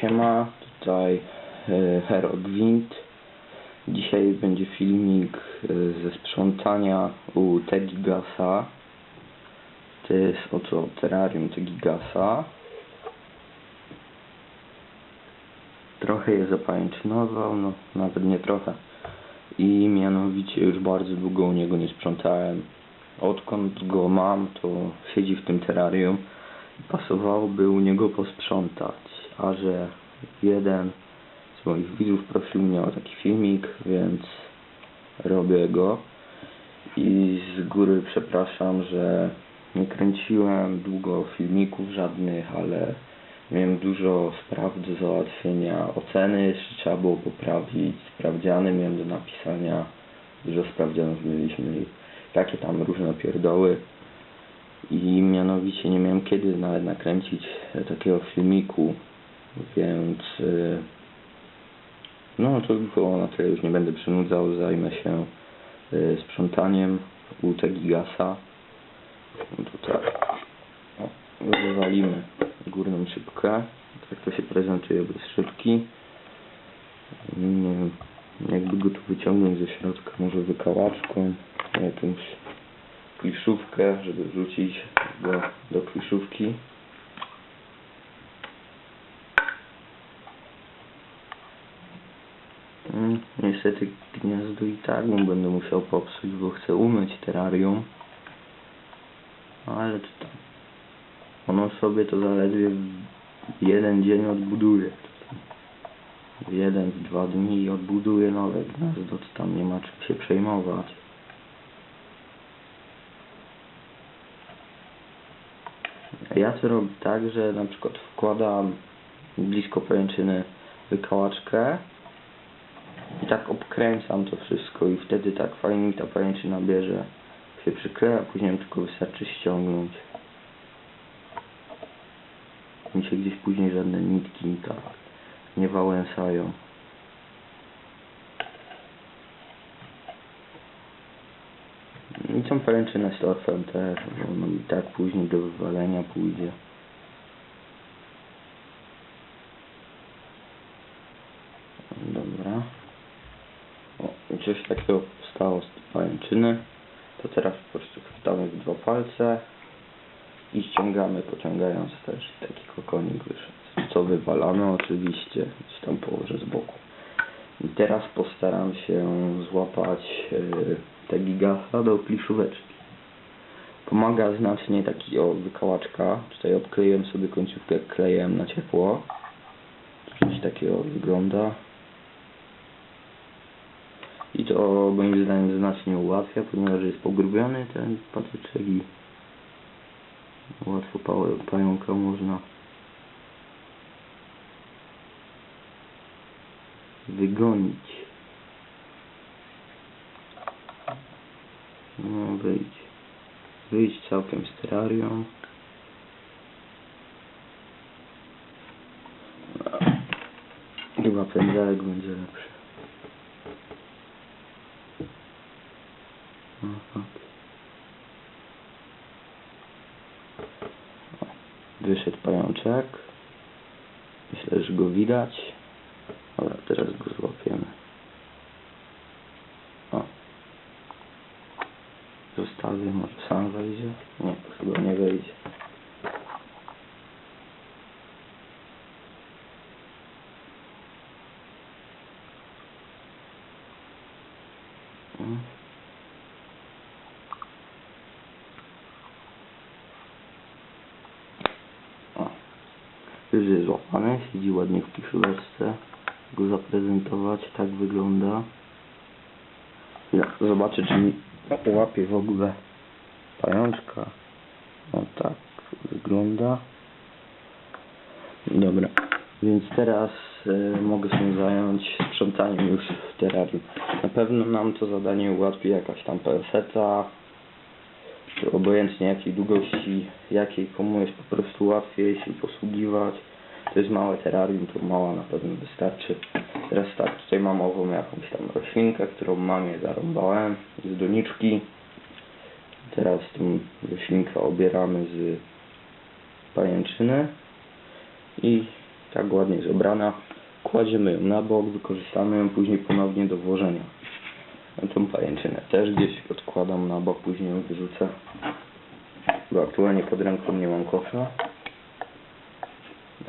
Siema, tutaj e, Hero Gwint. Dzisiaj będzie filmik e, ze sprzątania u Tegigasa. To jest oto terrarium Tegigasa. Trochę je zapajęczynował, no nawet nie trochę. I mianowicie już bardzo długo u niego nie sprzątałem. Odkąd go mam, to siedzi w tym terrarium pasowałoby u niego posprzątać, a że jeden z moich widzów prosił mnie o taki filmik, więc robię go. I z góry przepraszam, że nie kręciłem długo filmików żadnych, ale miałem dużo spraw do załatwienia, oceny jeszcze trzeba było poprawić, sprawdziany miałem do napisania, dużo sprawdzianów mieliśmy i takie tam różne pierdoły. I mianowicie nie miałem kiedy nawet nakręcić takiego filmiku, więc e, no to było na tyle, już nie będę przynudzał, zajmę się e, sprzątaniem u Tegigasa. No to tak, wywalimy górną szybkę, tak to się prezentuje bez szybki. Nie wiem, jakby go tu wyciągnąć ze środka, może wykałaczką, jakąś kliszówkę, żeby wrzucić go do kliszówki. Mm, Niestety gniazdo i tak mu będę musiał popsuć, bo chcę umyć terrarium. Ale to tam. Ono sobie to zaledwie w jeden dzień odbuduje. W jeden, w dwa dni odbuduje nowe gniazdo, to tam nie ma czym się przejmować. Ja to robię tak, że na przykład wkładam blisko pajęczyny wykałaczkę i tak obkręcam to wszystko i wtedy tak fajnie mi ta pajęczyna bierze, się przykleja, później tylko wystarczy ściągnąć. Mi się gdzieś później żadne nitki tak nie wałęsają. I tą pajęczynę z torfem też, bo no i tak później do wywalenia pójdzie. Dobra. Coś takiego powstało z pajęczyny. To teraz po prostu chwytamy w dwa palce i ściągamy, pociągając też taki kokonik wyszedł. Co wywalamy oczywiście, gdzieś tam położę z boku. I teraz postaram się złapać yy, te gigasa do kliszóweczki. Pomaga znacznie taki o wykałaczka. Tutaj obkleiłem sobie końcówkę klejem na ciepło. Coś takiego wygląda. I to moim zdaniem znacznie ułatwia, ponieważ jest pogrubiony ten patyczek i łatwo pa- pająka można wygonić. No wyjdź. Wyjdź całkiem z terrarium. Chyba pędzelek będzie lepszy. Wyszedł pajączek. Myślę, że go widać. Dobra, teraz go złapiemy. O. Zostawię, może sam wejdzie? Nie, chyba nie wejdzie. Mm. O. Jest złapany, siedzi ładnie w kiszuleczce. Go zaprezentować, tak wygląda. Ja zobaczę, czy mi łapie w ogóle pajączka. O tak wygląda. Dobra, więc teraz e, mogę się zająć sprzątaniem już w terrarium. Na pewno nam to zadanie ułatwi jakaś tam penseta, obojętnie jakiej długości, jakiej komu jest po prostu łatwiej się posługiwać. To jest małe terrarium, to mała na pewno wystarczy. Teraz tak, tutaj mam ową jakąś tam roślinkę, którą mamie zarąbałem z doniczki. Teraz tą roślinkę obieramy z pajęczyny i Tak ładnie jest obrana. Kładziemy ją na bok, wykorzystamy ją później ponownie do włożenia. Tą pajęczynę też gdzieś odkładam na bok, później ją wyrzucę. Bo aktualnie pod ręką nie mam kosza.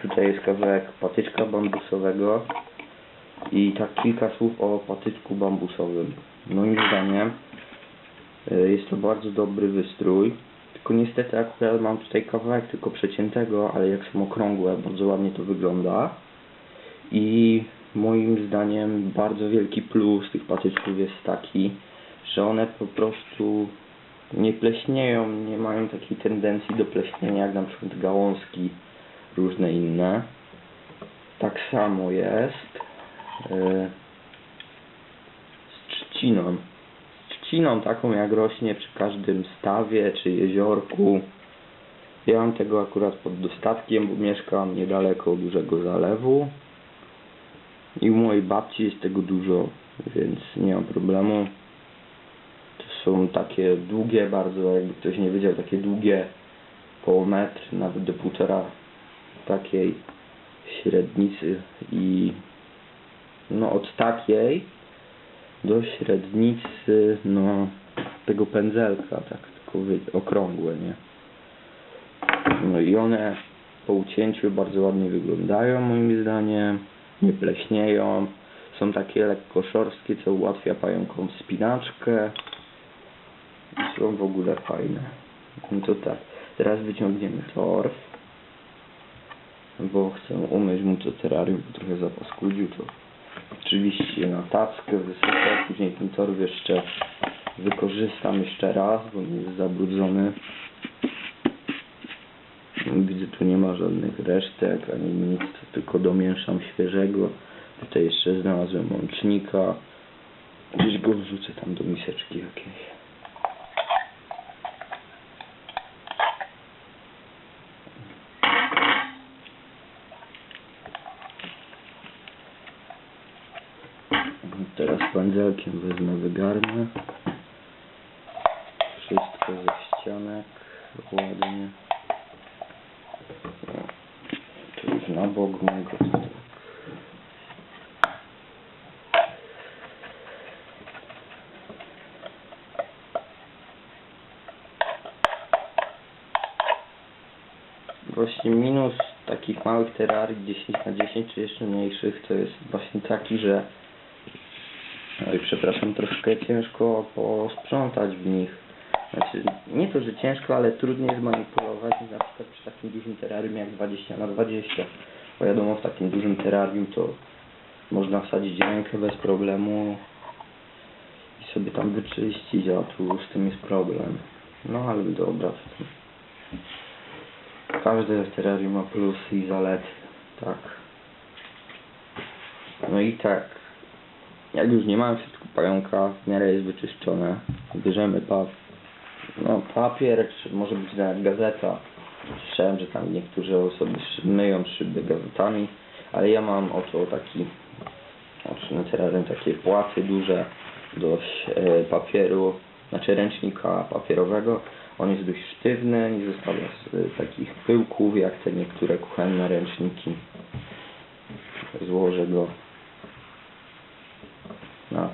Tutaj jest kawałek patyczka bambusowego i tak kilka słów o patyczku bambusowym. Moim zdaniem y, jest to bardzo dobry wystrój. Tylko niestety akurat mam tutaj kawałek tylko przeciętego, ale jak są okrągłe, bardzo ładnie to wygląda. I moim zdaniem bardzo wielki plus tych patyczków jest taki, że one po prostu nie pleśnieją, nie mają takiej tendencji do pleśnienia jak na przykład gałązki różne inne. Tak samo jest yy, z trzciną. Z trzciną taką jak rośnie przy każdym stawie czy jeziorku. Ja mam tego akurat pod dostatkiem, bo mieszkam niedaleko dużego zalewu. I u mojej babci jest tego dużo, więc nie ma problemu. To są takie długie bardzo, jakby ktoś nie wiedział, takie długie po metr, nawet do półtora takiej średnicy i no od takiej do średnicy no tego pędzelka, tak tylko okrągłe, nie? No i one po ucięciu bardzo ładnie wyglądają moim zdaniem, nie pleśnieją, są takie lekko szorstkie, co ułatwia pająkom spinaczkę są w ogóle fajne. No to tak, teraz wyciągniemy torf, bo chcę umyć mu to terrarium, bo trochę zapaskudził to. Oczywiście na tackę wysypę, później ten torf jeszcze wykorzystam jeszcze raz, bo nie jest zabrudzony. Widzę, tu nie ma żadnych resztek, ani nic, tylko domieszam świeżego. Tutaj jeszcze znalazłem łącznika. Gdzieś go wrzucę tam do miseczki jakiejś. Teraz pędzelkiem wezmę wygarnę. Wszystko ze ścianek ładnie. O, To już na bok to tak. Właśnie minus takich małych terrarii 10 na 10 czy jeszcze mniejszych to jest właśnie taki, że Oj, przepraszam, troszkę ciężko posprzątać w nich. Znaczy, nie to, że ciężko, ale trudniej zmanipulować na przykład przy takim dużym terrarium jak 20 na 20 Bo wiadomo, w takim dużym terrarium to można wsadzić rękę bez problemu i sobie tam wyczyścić, a tu z tym jest problem. No ale dobra. Każde terrarium ma plusy i zalety, tak. No i tak, jak już nie mamy wszystko pająka, w miarę jest wyczyszczone, bierzemy pa no, papier, czy może być nawet gazeta. Słyszałem, że tam niektóre osoby myją szyby gazetami, ale ja mam oto taki, oto na terrarium takie płaty duże, dość e, papieru, znaczy ręcznika papierowego. On jest dość sztywny, nie zostawia z, takich pyłków jak te niektóre kuchenne ręczniki. Złożę go na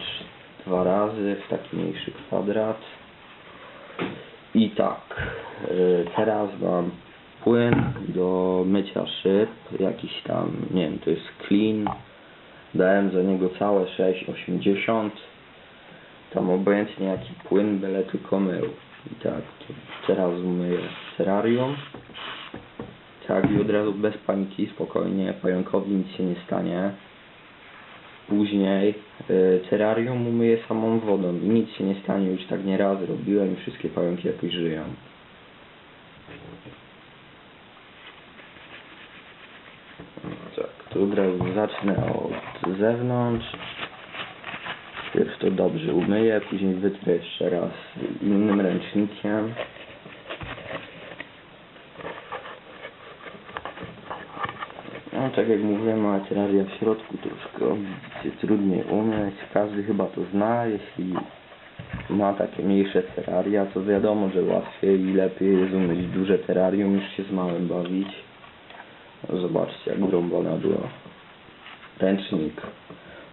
dwa razy w taki mniejszy kwadrat. I tak, y, teraz mam płyn do mycia szyb, jakiś tam, nie wiem, to jest clean. Dałem za niego całe 6,80. Tam obojętnie jaki płyn, byle tylko mył. I tak, teraz myję terrarium. Tak, i od razu bez paniki, spokojnie, pająkowi nic się nie stanie. Później y, terrarium umyję samą wodą i nic się nie stanie, już tak nie raz robiłem i wszystkie pająki jakoś żyją. Tak, to od razu zacznę od zewnątrz. Pierw to dobrze umyję, później wytrę jeszcze raz innym ręcznikiem. No tak jak mówiłem, mała terraria w środku troszkę widzicie, trudniej umyć. Każdy chyba to zna, jeśli ma takie mniejsze terraria, to wiadomo, że łatwiej i lepiej jest umyć duże terrarium niż się z małym bawić. Zobaczcie, jak wrąbana była. Ręcznik.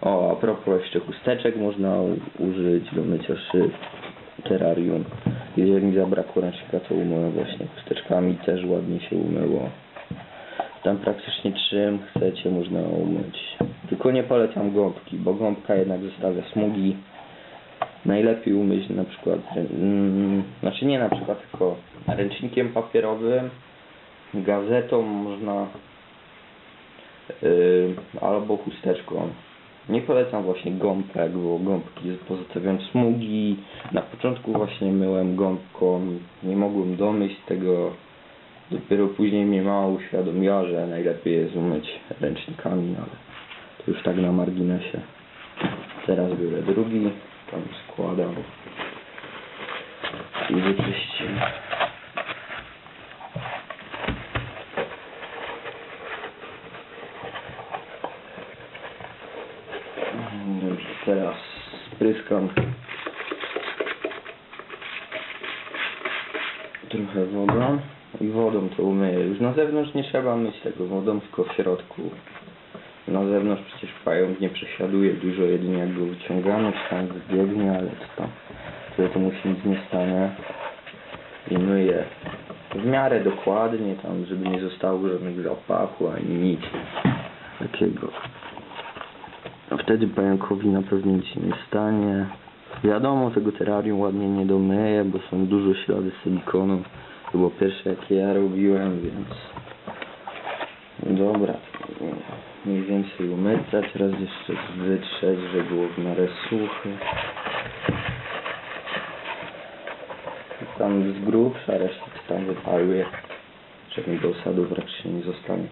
O, a propos jeszcze chusteczek można użyć do mycia szyb. Terrarium. Jeżeli mi zabrakło ręcznika, to umyłem właśnie chusteczkami, też ładnie się umyło. Tam praktycznie czym chcecie można umyć. Tylko nie polecam gąbki, bo gąbka jednak zostawia smugi. Najlepiej umyć na przykład, mm, znaczy nie na przykład, tylko ręcznikiem papierowym, gazetą można yy, albo chusteczką. Nie polecam właśnie gąbek, bo gąbki pozostawiają smugi. Na początku właśnie myłem gąbką, nie mogłem domyśl tego. Dopiero później mnie mama uświadomiła, że najlepiej jest umyć ręcznikami, ale to już tak na marginesie. Teraz biorę drugi, tam składam i wyczyścimy. Dobrze, teraz spryskam trochę wodą i wodą to umyję. Już na zewnątrz nie trzeba myć tego wodą, tylko w środku. Na zewnątrz przecież pająk nie przesiaduje dużo, jedynie jak go wyciągamy, czy tam wybiegnie, ale to tam, tutaj to mu się nic nie stanie. I myję w miarę dokładnie, tam, żeby nie zostało żadnych zapachów ani nic takiego. A wtedy pająkowi na pewno nic nie stanie. Wiadomo, tego terrarium ładnie nie domyję, bo są dużo ślady silikonu. To było pierwsze jakie ja robiłem, więc... Dobra, mniej więcej umyte. Teraz jeszcze wytrzeć, żeby było w miarę suche. Tam z grubsza, resztę tam wypaluję. Żadnego osadów raczej nie zostanie.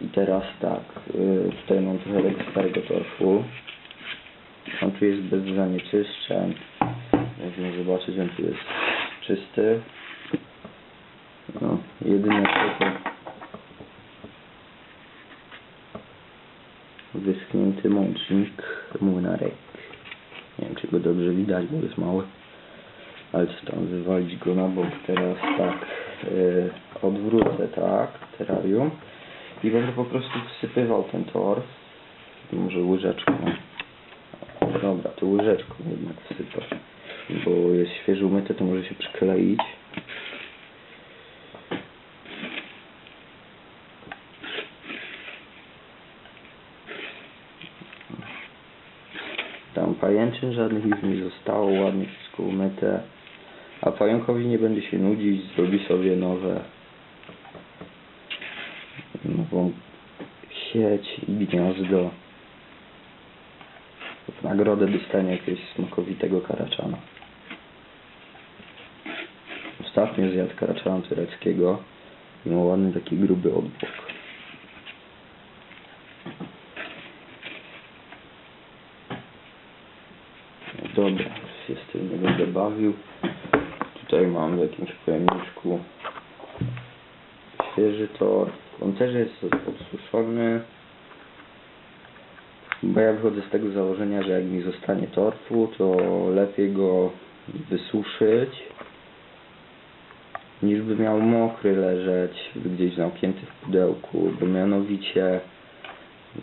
I teraz tak, y, tutaj mam trochę starego torfu. On tu jest bez zanieczyszczeń. Można zobaczyć, on tu jest czysty. No, jedyne co to wyschnięty mącznik młynarek. Nie wiem, czy go dobrze widać, bo jest mały. Ale co tam, wywalić go na bok teraz tak. y, odwrócę tak, terrarium. I będę po prostu wsypywał ten torf. Może łyżeczką. Dobra, to łyżeczką jednak wsypać. Bo jest świeżo umyte, to może się przykleić. Tam pajęczyn żadnych już nie zostało, ładnie wszystko umyte. A pająkowi nie będzie się nudzić, zrobi sobie nowe nową sieć i gniazdo. W nagrodę dostanie jakiegoś smakowitego karaczana. Ostatnio zjadł karaczana tureckiego i ma ładny taki gruby odbłok. Dobra, już się z tym Tutaj mam w jakimś pojemniczku świeży tor. On też jest odsuszony. Bo ja wychodzę z tego założenia, że jak mi zostanie torfu, to lepiej go wysuszyć niż by miał mokry leżeć gdzieś zamknięty w pudełku, bo mianowicie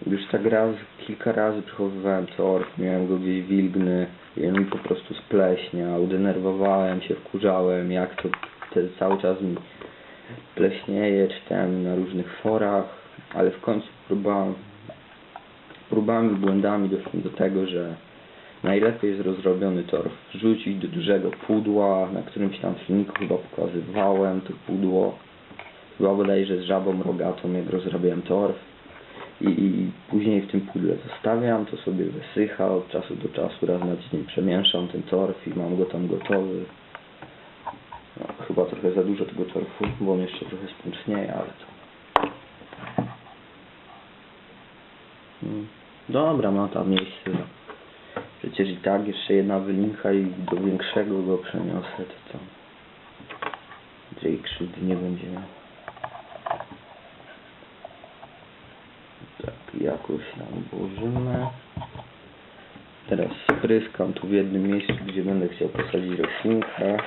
już tak raz, kilka razy przechowywałem torf, miałem go gdzieś wilgny i on mi po prostu spleśniał, denerwowałem się, wkurzałem, jak to cały czas mi pleśnieje, czytałem na różnych forach, ale w końcu próbowałem, próbami błędami doszłem do tego, że najlepiej jest rozrobiony torf wrzucić do dużego pudła, na którymś tam filmiku chyba pokazywałem to pudło, chyba bodajże z żabą rogatą, jak rozrabiałem torf i, i później w tym pudle zostawiam, to sobie wysycha od czasu do czasu, raz na dzień przemieszam ten torf i mam go tam gotowy. No, chyba trochę za dużo tego torfu, bo on jeszcze trochę spącznieje, ale to... Mm. Dobra, ma tam miejsce. Przecież i tak jeszcze jedna wylinka i do większego go przeniosę, to tam... Tej krzywdy nie będzie miał. Tak, jakoś tam włożymy. Teraz spryskam tu w jednym miejscu, gdzie będę chciał posadzić roślinkę.